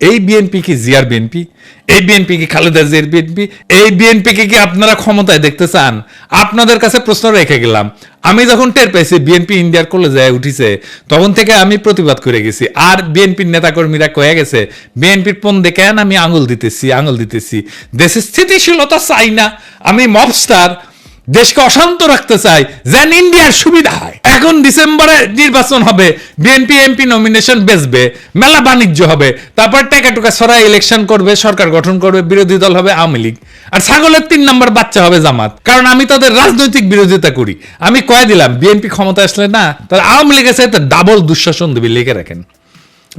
এই বিএনপি কি জিয়ার বিএনপি এই বিএনপি কি খালেদা জিয়ার বিএনপি এই বিএনপি কে আপনারা ক্ষমতায় দেখতে চান? আপনাদের কাছে প্রশ্ন রেখে গেলাম। আমি যখন টের পেয়েছি বিএনপি ইন্ডিয়ার কলেজে উঠিছে, তখন থেকে আমি প্রতিবাদ করে গেছি। আর বিএনপির নেতাকর্মীরা কয়ে গেছে বিএনপির পন দেখেন আমি আঙুল দিতেছি আঙুল দিতেছি? দেশের স্থিতিশীলতা চাই না। আমি মবস্টার দেশকে অশান্ত রাখতে চাই যেন ইন্ডিয়ার সুবিধা হয়। এখন ডিসেম্বরে নির্বাচন হবে বিএনপি এমপি নমিনেশন বেচবে, মেলা বাণিজ্য হবে, তারপর টেকা টুকা সরাই ইলেকশন করবে, সরকার গঠন করবে, বিরোধী দল হবে আওয়ামী লীগ। আর ছাগলের তিন নম্বর বাচ্চা হবে জামাত, কারণ আমি তাদের রাজনৈতিক বিরোধিতা করি। আমি কয়ে দিলাম বিএনপি ক্ষমতা আসলে না, তার আওয়ামী লীগের সাথে ডাবল দুঃশাসন দেবে, লিখে রাখেন।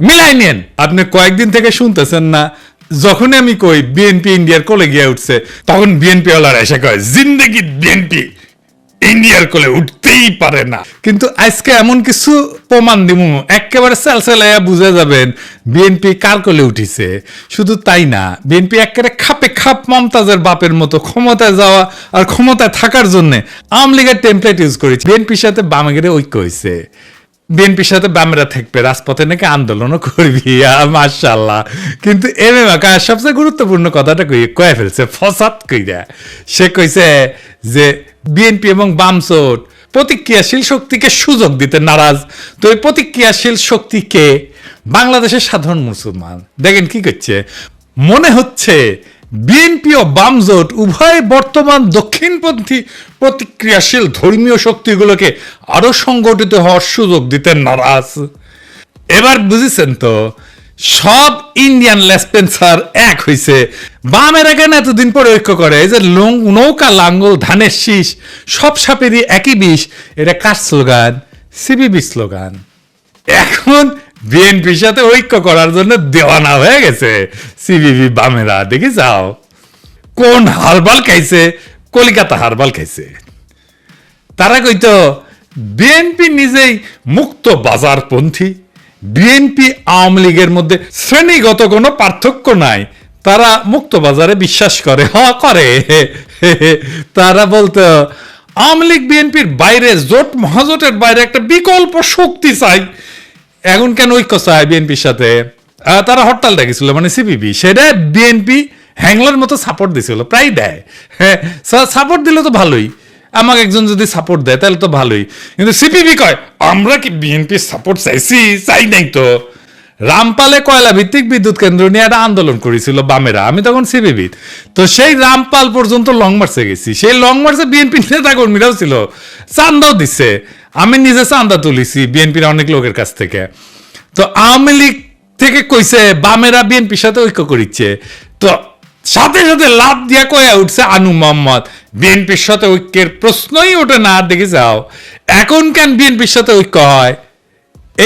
মিলাই নেন আপনি কয়েকদিন থেকে শুনতেছেন না যখনই আমি কই বিএনপি ইন্ডিয়ার কোলে গিয়ে উঠছে, তখন বিএনপি ওলারা এসে কয়, জিন্দগি বিএনপি ইন্ডিয়ার কোলে উঠতেই পারে না। কিন্তু আজকে এমন কিছু প্রমাণ দিব একেবারে সেলসেলাইয়া বুঝে যাবেন বিএনপি কার কোলে উঠিছে। শুধু তাই না বিএনপি একেবারে খাপে খাপ মমতাজের বাপের মতো ক্ষমতায় যাওয়া আর ক্ষমতায় থাকার জন্য আওয়ামী লীগের টেমপ্লেট ইউজ করেছে। বিএনপির সাথে বামেগের ঐক্য হয়েছে বিএনপির সাথে বামেরা থাকবে, রাজপথে নাকি আন্দোলনও করবি মার্শাল্লাহ কিন্তু এম এম সবচেয়ে গুরুত্বপূর্ণ কথাটা কই, কয়ে ফেলছে, ফসাদ কইরা। সে কইছে যে বিএনপি এবং বামসোট প্রতিক্রিয়াশীল শক্তিকে সুযোগ দিতে নারাজ। তো এই প্রতিক্রিয়াশীল শক্তিকে বাংলাদেশের সাধারণ মুসলমান, দেখেন কি করছে? মনে হচ্ছে বিএনপি ও বামজোট উভয় বর্তমান দক্ষিণপন্থী প্রতিক্রিয়াশীল ধর্মীয় শক্তিগুলোকে আরও সংগঠিত হওয়ার সুযোগ দিতে নারাজ। এবার বুঝেছেন তো, সব ইন্ডিয়ান লেসপেন্সার এক হইছে। বামেরা কেন এতদিন পরে ঐক্য করে, এই যে নৌকা লাঙ্গল, ধানের শীষ, সব সাপেরই একই বিষ, এটা কার স্লোগান? CVV slogan. এখন বিএনপির সাথে ঐক্য করার জন্য দেওয়ানা হয়ে গেছে। সিবিবি বামেরা, দেখি যাও। কোন হারবাল খাইছে? কলিকাতা হারবাল খাইছে। তারা কইতো, বিএনপি নিজেই মুক্ত বাজারপন্থী। বিএনপি আওয়ামী লীগের মধ্যে শ্রেণীগত কোনো পার্থক্য নাই। তারা মুক্ত বাজারে বিশ্বাস করে, হ, করে। তারা বলতো, আওয়ামী লীগ বিএনপির বাইরে জোট মহাজোটের বাইরে একটা বিকল্প শক্তি চাই। এখন কেন ঐক্য চায় বিএনপির সাথে? তারা হরতাল ডেকেছিল মানে সিপিবি সেটা বিএনপি হ্যাংলার মতো সাপোর্ট দিছিল, প্রায় দেয়। হ্যাঁ সাপোর্ট দিলে তো ভালোই। আমাকে একজন যদি সাপোর্ট দেয়, তাহলে তো ভালোই। কিন্তু সিপিবি কয়, আমরা কি বিএনপির সাপোর্ট চাইছি? চাই নাই তো। রামপালে কয়লা ভিত্তিক বিদ্যুৎ কেন্দ্র নিয়ে একটা আন্দোলন করেছিল বামেরা। আমি তখন সিপিবি তো সেই রামপাল পর্যন্ত লং মার্চে গেছি। সেই লং মার্চে বিএনপি নেতা কর্মীরাও ছিল। চান্দাও দিচ্ছে আমি নিজে চান্দা তুলিছি বিএনপির অনেক লোকের কাছ থেকে। তো আওয়ামী লীগ থেকে কইছে, বামেরা বিএনপির সাথে ঐক্য করিচ্ছে। তো সাথে সাথে লাভ দিয়া কয়া উঠছে আনু মোহাম্মদ। বিএনপির সাথে ঐক্যের প্রশ্নই ওঠে না দেখে যাও। এখন কেন বিএনপির সাথে ঐক্য হয়?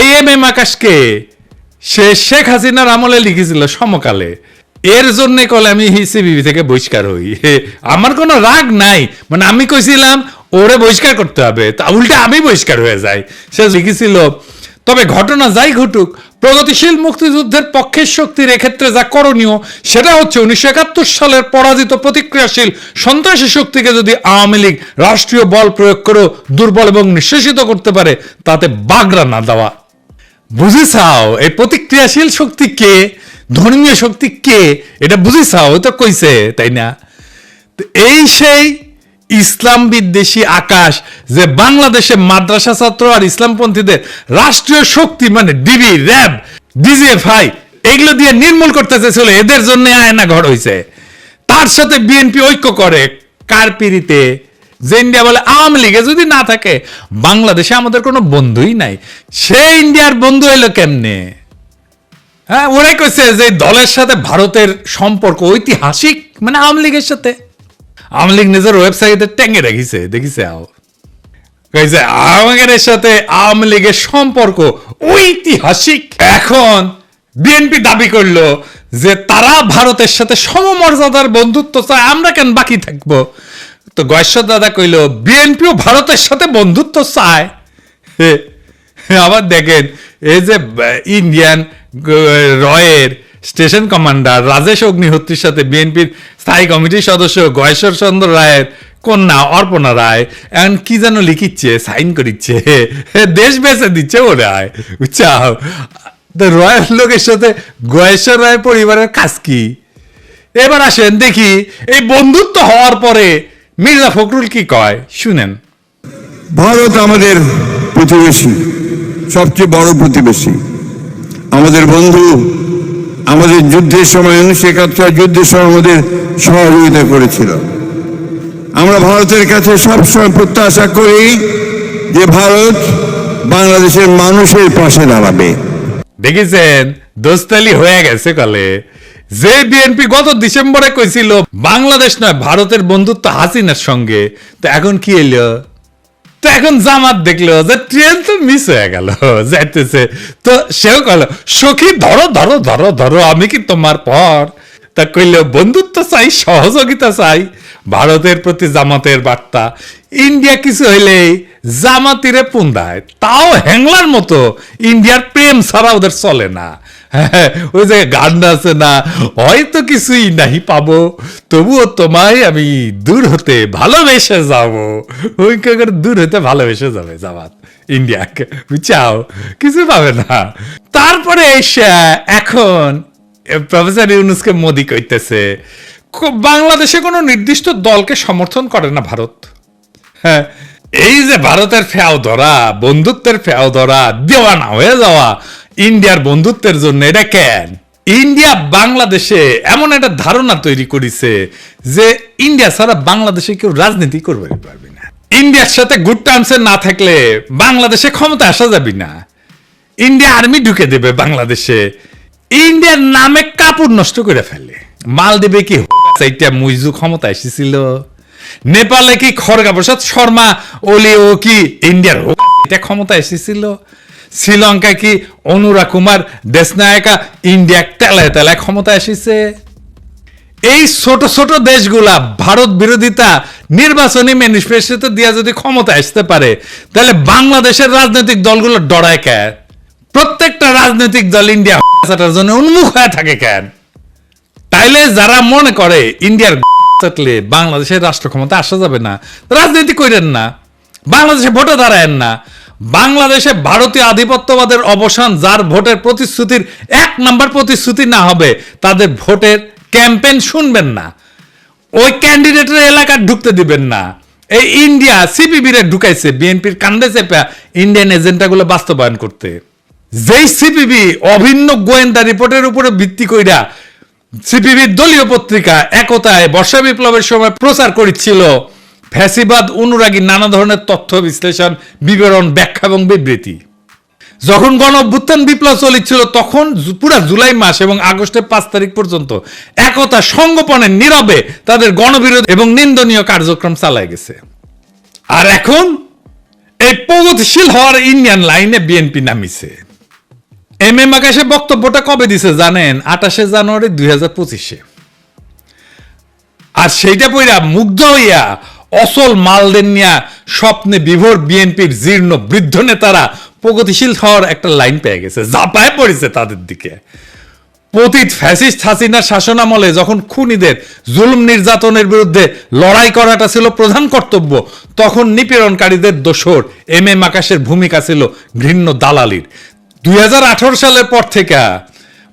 এই এম এম আকাশকে সে শেখ হাসিনার আমলে লিখেছিল সমকালে। এর জন্য কলে আমি সিবিবি থেকে বহিষ্কার হই। আমার কোনো রাগ নাই। মানে আমি কইছিলাম, ওরে বহিষ্কার করতে হবে। তা উল্টে আমি বহিষ্কার হয়ে যাই। সে লিখেছিল, তবে ঘটনা যাই ঘটুক, প্রগতিশীল মুক্তিযুদ্ধের পক্ষের শক্তির এক্ষেত্রে যা করণীয়, সেটা হচ্ছে উনিশশো একাত্তর সালের পরাজিত প্রতিক্রিয়াশীল সন্ত্রাসী শক্তিকে যদি আওয়ামী লীগ রাষ্ট্রীয় বল প্রয়োগ করেও দুর্বল এবং নিঃশেষিত করতে পারে, তাতে বাগড়া না দেওয়া। বুঝিছাও, এই প্রতিক্রিয়াশীল শক্তি কে, ধর্মীয় শক্তি কে, এটা বুঝিছাও তো কইছে, তাই না? এই সেই ইসলাম বিদ্বেষী আকাশ যে বাংলাদেশে মাদ্রাসা ছাত্র আর ইসলামপন্থীদের রাষ্ট্রীয় শক্তি মানে ডিবি, র্যাব, ডিজিএফআই, এগুলো দিয়ে নির্মূল করতে চেয়েছিল, এদের জন্য আয়না ঘর হয়েছে তার সাথে বিএনপি ঐক্য করে, কার যে ইন্ডিয়া বলে আওয়ামী লীগে যদি না থাকে, বাংলাদেশে আমাদের কোনো বন্ধুই নাই। সে ইন্ডিয়ার বন্ধু এলো কেমনে? হ্যাঁ ওরাই কইছে যে দলের সাথে ভারতের সম্পর্ক ঐতিহাসিক মানে আওয়ামী লীগের সাথে। আওয়ামী লীগ নিজের ওয়েবসাইটে টেঙ্গে রেখেছে, দেখিছে আও। কইছে, আমাদের সাথে আওয়ামী লীগের সম্পর্ক ঐতিহাসিক। এখন বিএনপি দাবি করল যে তারা ভারতের সাথে সমমর্যাদার বন্ধুত্ব চায়, আমরা কেন বাকি থাকব? তো গয়েশ্বর দাদা কইল, বিএনপিও ভারতের সাথে বন্ধুত্ব চায়? আবার দেখেন, এই যে ইন্ডিয়ান রয়ের স্টেশন কমান্ডার রাজেশ অগ্নিহোত্রীর সাথে বিএনপির স্থায়ী কমিটির সদস্য গয়েশ্বর চন্দ্র রায়ের কন্যা অর্পণা রায়, এখন কি যেন লিখিচ্ছে, সাইন করিচ্ছে, দেশ বেঁচে দিচ্ছে ওরা বুঝছাও? তো রয়্যাল লোকের সাথে গয়েশ্বর রায় পরিবারের কাজ কি? এবার আসেন দেখি, এই বন্ধুত্ব হওয়ার পরে মির্জা ফখরুল কি কয়? শুনেন। ভারত আমাদের প্রতিবেশী সবচেয়ে বড় প্রতিবেশী। আমাদের বন্ধু আমাদের যুদ্ধের সময় উনিশশো একাত্তর যুদ্ধের সময় আমাদের সহযোগিতা করেছিল। আমরা ভারতের কাছে সবসময় প্রত্যাশা করি যে ভারত বাংলাদেশের মানুষের পাশে দাঁড়াবে। দেখেছেন? দোস্তালি হয়ে গেছে কলে। যে বিএনপি গত ডিসেম্বরে কইছিল, বাংলাদেশ নয়, ভারতের বন্ধুত্ব হাসিনার সঙ্গে। তো এখন কি এলো তো এখন জামাত দেখল যে ট্রেন তো মিস হয়ে গেল, যাইতেছে। তো সেও কল সখী, ধরো ধরো ধরো ধরো, আমি কি তোমার পর? তা কইল, বন্ধুত্ব চাই, সহযোগিতা চাই, ভারতের প্রতি জামাতের বার্তা। ইন্ডিয়া কিছু হইলেই জামাতিরে পুন্দায় তাও হ্যাংলার মতো, ইন্ডিয়ার প্রেম ছাড়া ওদের চলে না। হ্যাঁ, ওই যে গান আছে না হয়তো কিছুই নাহি পাবো। তবুও তোমায় আমি দূর হতে ভালোবেসে যাব। ওই কে করে দূর হতে ভালোবেসে যাবে জামাত ইন্ডিয়াকে। বুঝছাও? কিছু পাবে না। তারপরে এসে এখন প্রফেসর ইউনুসকে মোদি কইতেছে বাংলাদেশে কোনো নির্দিষ্ট দলকে সমর্থন করে না ভারত। হ্যাঁ এই যে ভারতের ফেয়াও ধরা বন্ধুত্বের ফেয়াও ধরা দেওয়া না হয়ে যাওয়া ইন্ডিয়ার বন্ধুত্বের জন্য এটা কেন? ইন্ডিয়া বাংলাদেশে এমন একটা ধারণা তৈরি করেছে যে ইন্ডিয়া ছাড়া বাংলাদেশে কেউ রাজনীতি করবে পারবে না। ইন্ডিয়ার সাথে গুড টার্মসে না থাকলে বাংলাদেশে ক্ষমতা আসা যাবে না। ইন্ডিয়া আর্মি ঢুকে দেবে বাংলাদেশে। ইন্ডিয়ার নামে কাপড় নষ্ট করে ফেলে। মালদ্বীপে কি সেইটা মুইজু ক্ষমতা এসেছিল? নেপালে কি খড়গা প্রসাদ শর্মা ওলি ও কি ইন্ডিয়ার ক্ষমতা এসেছিল? শ্রীলঙ্কায় কি অনুরা কুমার দেশনায়কা ইন্ডিয়া তেলায় তেলায় ক্ষমতা এসেছে। এই ছোট ছোট দেশগুলা ভারত বিরোধিতা নির্বাচনী ম্যানিফেস্টো দিয়া যদি ক্ষমতা আসতে পারে, তাহলে বাংলাদেশের রাজনৈতিক দলগুলো ডরায় কেন প্রত্যেকটা রাজনৈতিক দল ইন্ডিয়া জন্য উন্মুখ হয়ে থাকে কেন তাইলে যারা মনে করে ইন্ডিয়ার থাকলে বাংলাদেশের রাষ্ট্র ক্ষমতা আসা যাবে না, রাজনীতি করেন না, বাংলাদেশে ভোটে দাঁড়ায়েন না বাংলাদেশে ভারতীয় আধিপত্যবাদের অবসান, যার ভোটের প্রতিশ্রুতির এক নাম্বার প্রতিশ্রুতি না হবে, তাদের ভোটের ক্যাম্পেইন শুনবেন না। ওই ক্যান্ডিডেটের এলাকা ঢুকতে দিবেন না। এই ইন্ডিয়া সিপিবির ঢুকাইছে, বিএনপির কান্দে চেপা ইন্ডিয়ান এজেন্ডাগুলো বাস্তবায়ন করতে। যেই সিপিবি অভিন্ন গোয়েন্দা রিপোর্টের উপরে ভিত্তি কইরা সিপিবির দলীয় পত্রিকা একতায় বর্ষা বিপ্লবের সময় প্রচার করেছিল ফ্যাসিবাদ, অনুরাগী, নানা ধরনের তথ্য বিশ্লেষণ, বিবরণ, ব্যাখ্যা এবং বিবৃতি। যখন গণ অভ্যুত্থান বিপ্লব চলেছিল তখন পুরা জুলাই মাস এবং আগস্টের পাঁচ তারিখ পর্যন্ত একতা সংগোপনে, নীরবে তাদের গণবিরোধ এবং নিন্দনীয় কার্যক্রম চালায় গেছে। আর এখন এই প্রগতিশীল হওয়ার ইন্ডিয়ান লাইনে বিএনপি নামিছে। এম এম আকাশে বক্তব্যটা কবে দিছে জানেন? আঠাশে জানুয়ারি দুই হাজার পঁচিশে। আর সেইটা পইরা মুগ্ধ হইয়া অসল মালদের নিয়া স্বপ্নে বিভোর বিএনপির জীর্ণ বৃদ্ধ নেতারা প্রগতিশীল হওয়ার একটা লাইন পেয়ে গেছে জাপায় পড়েছে তাদের দিকে। পতিত ফ্যাসিস্ট হাসিনার শাসনামলে যখন খুনিদের জুলুম নির্যাতনের বিরুদ্ধে লড়াই করাটা ছিল প্রধান কর্তব্য, তখন নিপীড়নকারীদের দোসর এম এম আকাশের ভূমিকা ছিল ঘৃণ্য দালালির। দুই হাজার আঠারো সালের পর থেকে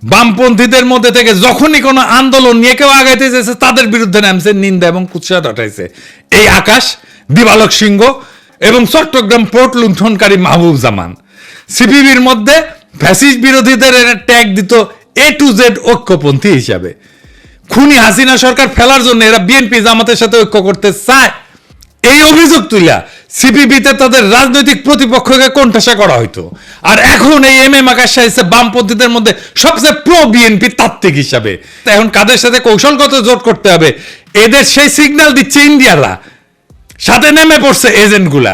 বামপন্থীদের মধ্যে থেকে যখনই কোনো আন্দোলন নিয়ে কেউ আগাইতে চেয়েছে তাদের বিরুদ্ধে নামছে, নিন্দা এবং কুৎসা ঘটাইছে এই আকাশ, দিবালক সিংহ এবং চট্টগ্রাম পোর্ট লুণ্ঠনকারী মাহবুব জামান। সিপিবির মধ্যে ফ্যাসিস্ট বিরোধীদের ট্যাগ দিত এ টু জেড ঐক্যপন্থী হিসাবে। খুনি হাসিনা সরকার ফেলার জন্য এরা বিএনপি জামাতের সাথে ঐক্য করতে চায়। এই অভিযোগ তুইলা সিপিবিতে তাদের রাজনৈতিক প্রতিপক্ষকে কোণঠাসা করা হইতো। আর এখন এই এম এম আকাশ সাহিসে বামপন্থীদের মধ্যে সবচেয়ে প্রো বিএনপি তাত্ত্বিক হিসাবে। এখন কাদের সাথে কৌশলগত জোট করতে হবে? এদের সেই সিগন্যাল দিচ্ছে ইন্ডিয়ারা। সাথে নেমে পড়ছে এজেন্টগুলা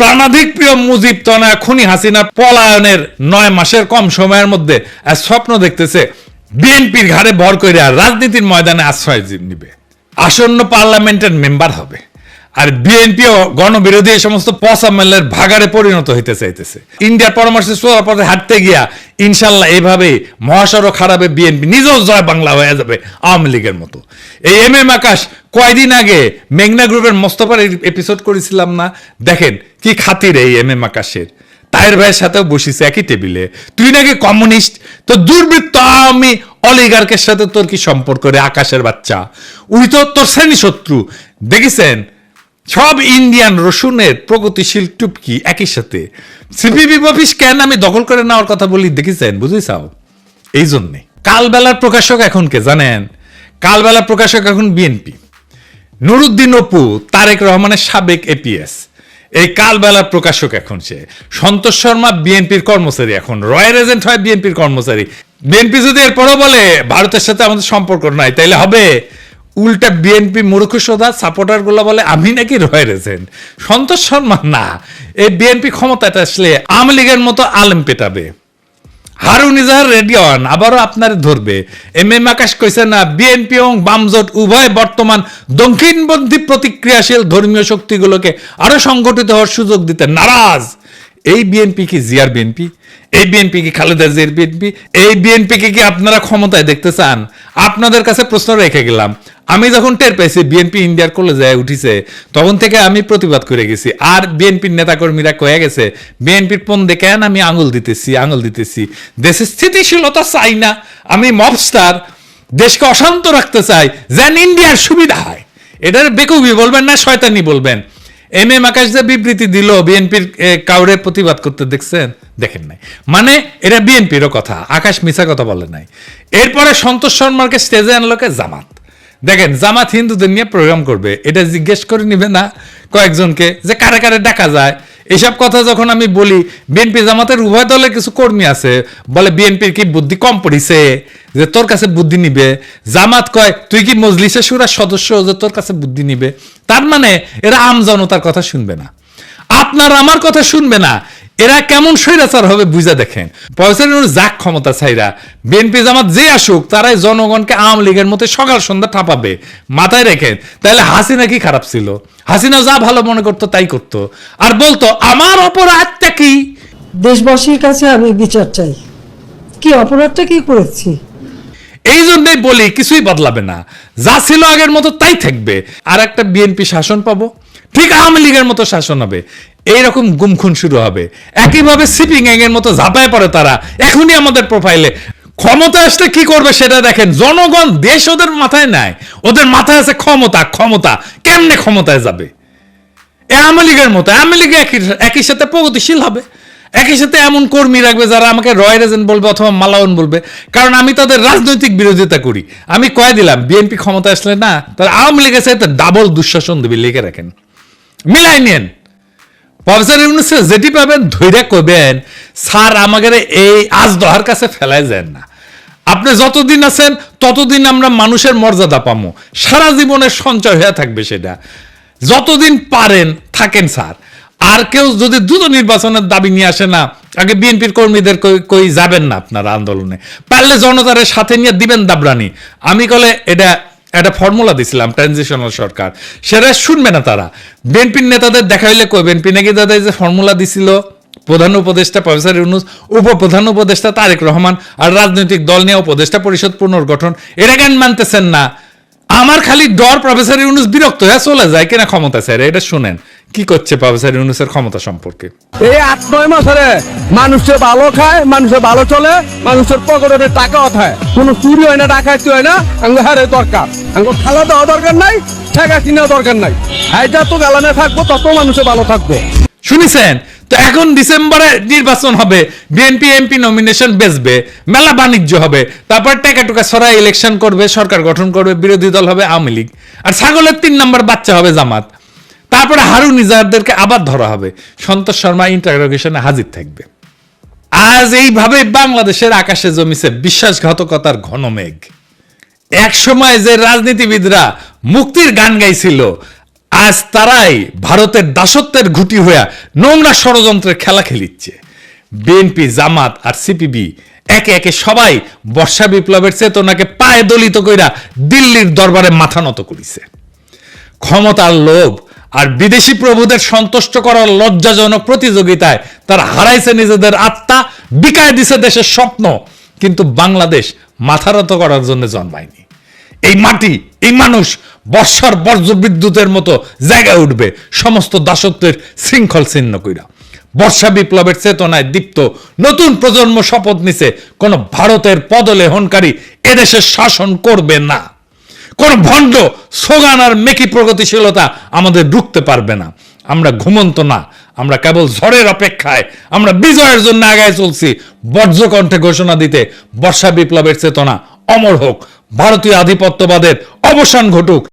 প্রাণাধিক প্রিয় মুজিব তনা খুনি হাসিনা পলায়নের নয় মাসের কম সময়ের মধ্যে স্বপ্ন দেখতেছে, বিএনপির ঘাড়ে ভর করে আর রাজনীতির ময়দানে আশ্রয় নিবে। আসন্ন পার্লামেন্টের মেম্বার হবে। আর বিএনপিও গণবিরোধী এই সমস্ত পসামেলের ভাগারে পরিণত হইতে চাইতেছে। ইন্ডিয়ার পরামর্শে সোয়া পথে হাঁটতে গিয়া ইনশাল্লাহ এইভাবে মহাসড়ক খারাপে বিএনপি নিজেও জয় বাংলা হয়ে যাবে আওয়ামী লীগের মতো। এই এম এম আকাশ কয়দিন আগে মেঘনা গ্রুপের মোস্তফার এপিসোড করেছিলাম না? দেখেন কি খাতির এই এম এম আকাশের। তায়ের ভাইয়ের সাথেও বসিস একই টেবিলে তুই নাকি কমিউনিস্ট? তো দুর্বৃত্ত আমি অলিগার্কের সাথে তোর কি সম্পর্ক রে আকাশের বাচ্চা? উই তো তোর শ্রেণি শত্রু দেখেছেন? সব ইন্ডিয়ান রসুনের প্রগতিশীল টুপকি একই সাথে। সিপিবি অফিস কেন আমি দখল করে নেওয়ার কথা বলি দেখেছেন? বুঝেছাও? এই জন্যে কালবেলার প্রকাশক এখন কে জানেন? কালবেলার প্রকাশক এখন বিএনপি। নুরুদ্দিন অপু, তারেক রহমানের সাবেক এপিএস। এই কালবেলার প্রকাশক এখন সে। সন্তোষ শর্মা বিএনপির কর্মচারী এখন। রয়্যাল এজেন্ট হয় বিএনপির কর্মচারী। বিএনপি যদি এরপরও বলে, ভারতের সাথে আমাদের সম্পর্ক নাই, তাইলে হবে? উল্টা বিএনপি মূর্খ সোদা সাপোর্টারগুলো বলে, আমি নাকি রয়্যাল এজেন্ট সন্তোষ শর্মা, না। এই বিএনপি ক্ষমতাটা আসলে আওয়ামী লীগের মতো আলেম পেটাবে। হারুন ইজাহার রেডিয়ন আবারও আপনার ধরবে। এম এম আকাশ কইছে, না বিএনপি এবং বামজোট উভয় বর্তমান প্রতিক্রিয়াশীল ধর্মীয় শক্তিগুলোকে আরও সংগঠিত হওয়ার সুযোগ দিতে নারাজ। এই বিএনপি কি জিয়ার বিএনপি এই বিএনপি কি খালেদা জিয়ার বিএনপি এই বিএনপি কি কি আপনারা ক্ষমতায় দেখতে চান? আপনাদের কাছে প্রশ্ন রেখে গেলাম। আমি যখন টের পেয়েছি বিএনপি ইন্ডিয়ার কলে যায় উঠিছে, তখন থেকে আমি প্রতিবাদ করে গেছি। আর বিএনপির নেতাকর্মীরা কয়ে গেছে বিএনপির পন কেন আমি আঙুল দিতেছি আঙুল দিতেছি? দেশের স্থিতিশীলতা চাই না। আমি মবস্টার, দেশকে অশান্ত রাখতে চাই, যেন ইন্ডিয়ার সুবিধা হয়। এটার বেকুবি বলবেন না, শয়তানি বলবেন। এম এম আকাশ যে বিবৃতি দিল বিএনপির কাউরে প্রতিবাদ করতে, দেখছেন? দেখেন নাই। মানে এটা বিএনপিরও কথা, আকাশ মিছা কথা বলে নাই। এরপরে সন্তোষ শর্মাকে স্টেজে আনলোকে জামাত। দেখেন, জামাত হিন্দুদের নিয়ে প্রোগ্রাম করবে, এটা জিজ্ঞেস করে নিবে না কয়েকজনকে যে কারে কারে ডাকা যায়। এইসব কথা যখন আমি বলি, বিএনপি জামাতের উভয় দলের কিছু কর্মী আছে, বলে বিএনপির কি বুদ্ধি কম পড়িছে? যে তোর কাছে বুদ্ধি নিবে। জামাত কয়, তুই কি মজলিসের সুরার সদস্য যে তোর কাছে বুদ্ধি নিবে? তার মানে এরা আম জনতার কথা শুনবে না। আপনার আমার কথা শুনবে না। এরা কেমন স্বৈরাচার হবে বুঝা দেখেন। পয়সার যাক ক্ষমতা চাইরা বিএনপি জামাত যে আসুক তারাই জনগণকে আওয়ামী লীগের মতো সকাল সন্ধ্যা ঠাপাবে। মাথায় রেখেন তাহলে হাসিনা কি খারাপ ছিল? হাসিনা যা ভালো মনে করতো তাই করতো। আর বলতো আমার অপরাধটা কি? দেশবাসীর কাছে আমি বিচার চাই। কি অপরাধটা কি করেছি? এই জন্যই বলি কিছুই বদলাবে না। যা ছিল আগের মতো তাই থাকবে। আর একটা বিএনপি শাসন পাবো? ঠিক আওয়ামী লীগের মতো শাসন হবে। এইরকম গুমখুন শুরু হবে। একইভাবে সিপিং এর মতো ঝাঁপায় পড়ে তারা। এখনই আমাদের প্রোফাইলে ক্ষমতা আসলে কি করবে সেটা দেখেন। জনগণ দেশ ওদের মাথায় নাই। ওদের মাথায় আছে ক্ষমতা। ক্ষমতা কেমনে ক্ষমতায় যাবে? আওয়ামী লীগের মতো। আওয়ামী লীগ একই সাথে প্রগতিশীল হবে। একই সাথে এমন কর্মী রাখবে যারা আমাকে রয়্যাল এজেন্ট বলবে অথবা মালাওন বলবে। কারণ আমি তাদের রাজনৈতিক বিরোধিতা করি। আমি কয়ে দিলাম, বিএনপি ক্ষমতা আসলে না তাহলে আওয়ামী লীগের সাথে ডাবল দুঃশাসন দেবে, লিখে রাখেন। মিলাই নেন প্রফেসর ইউনুসে যেটি পাবেন ধৈর্য কবেন, স্যার আমাদের এই আজ দহার কাছে ফেলাই যান না। আপনি যতদিন আছেন, ততদিন আমরা মানুষের মর্যাদা পামো। সারা জীবনের সঞ্চয় হয়ে থাকবে সেটা। যতদিন পারেন, থাকেন, স্যার। আর কেউ যদি দ্রুত নির্বাচনের দাবি নিয়ে আসে না, আগে বিএনপির কর্মীদের কই- যাবেন না আপনারা আন্দোলনে। পারলে জনতারের সাথে নিয়ে দিবেন দাবরানি। আমি কলে এটা একটা ফর্মুলা দিছিলাম ট্রানজিশনাল সরকার সেটা শুনবে না তারা। বিএনপির নেতাদের দেখা হইলে কই? বিএনপি নাকি দাদা যে ফর্মুলা দিছিল, প্রধান উপদেষ্টা, প্রফেসর ইউনুস, উপপ্রধান উপদেষ্টা তারেক রহমান আর রাজনৈতিক দল নিয়ে উপদেষ্টা পরিষদ পুনর্গঠন, এটা কেন মানতেছেন না? আমার খালি ডর, প্রফেসর ইউনুস বিরক্ত হয়ে চলে যায় কিনা ক্ষমতা স্যার এটা শুনেন। কি করছে প্রফেসর ইউনুসের ক্ষমতা সম্পর্কে? এই আট নয় মাসে মানুষে ভালো খায় মানুষে ভালো চলে মানুষের পকেটে টাকা অথায় কোনো চুরি হয় না ডাকাতি হয় না আঙ্গ হারে দরকার। আঙ্গ খালা দেওয়া দরকার নাই ঠেকা কিনা দরকার নাই। হাইটা তো গালানে থাকব তত মানুষে ভালো থাকব। শুনেছেন তো এখন ডিসেম্বরে নির্বাচন হবে বিএনপি এমপি নমিনেশন বেচবে মেলা বাণিজ্য হবে তারপর টাকা টুকা সরাই ইলেকশন করবে সরকার গঠন করবে বিরোধী দল হবে আওয়ামী লীগ। আর ছাগলের তিন নম্বর বাচ্চা হবে জামাত। তারপরে হারুন নিজারদেরকে আবার ধরা হবে। সন্তোষ শর্মা ইন্টারোগেশনে হাজির থাকবে। আজ এইভাবে বাংলাদেশের আকাশে জমিছে বিশ্বাসঘাতকতার ঘন মেঘ এক সময় যে রাজনীতিবিদরা মুক্তির গান গাইছিল, আজ তারাই ভারতের দাসত্বের ঘুটি হইয়া নোংরা ষড়যন্ত্রের খেলা খেলিচ্ছে। বিএনপি, জামাত আর সিপিবি একে একে সবাই বর্ষা বিপ্লবের চেতনাকে পায়ে দলিত কইরা দিল্লির দরবারে মাথা নত করিছে। ক্ষমতার লোভ আর বিদেশি প্রভুদের সন্তুষ্ট করার লজ্জাজনক প্রতিযোগিতায় তারা হারাইছে নিজেদের আত্মা, বিকায় দিছে দেশের স্বপ্ন। কিন্তু বাংলাদেশ মাথারত করার জন্য জন্মায়নি। এই মাটি, এই মানুষ বর্ষার বর্জ্য বিদ্যুতের মতো জায়গায় উঠবে, সমস্ত দাসত্বের শৃঙ্খল ছিন্ন কইরা। বর্ষা বিপ্লবের চেতনায় দীপ্ত নতুন প্রজন্ম শপথ নিছে, কোন ভারতের পদলেহনকারী এদেশের শাসন করবে না। কোন ভণ্ড সোগান আর মেকি প্রগতিশীলতা আমাদের ঢুকতে পারবে না। আমরা ঘুমন্ত না, আমরা কেবল ঝড়ের অপেক্ষায়, আমরা বিজয়ের জন্য আগায় চলছি। বজ্রকণ্ঠে ঘোষণা দিতে বর্ষা বিপ্লবের চেতনা অমর হোক, ভারতীয় আধিপত্যবাদের অবসান ঘটুক।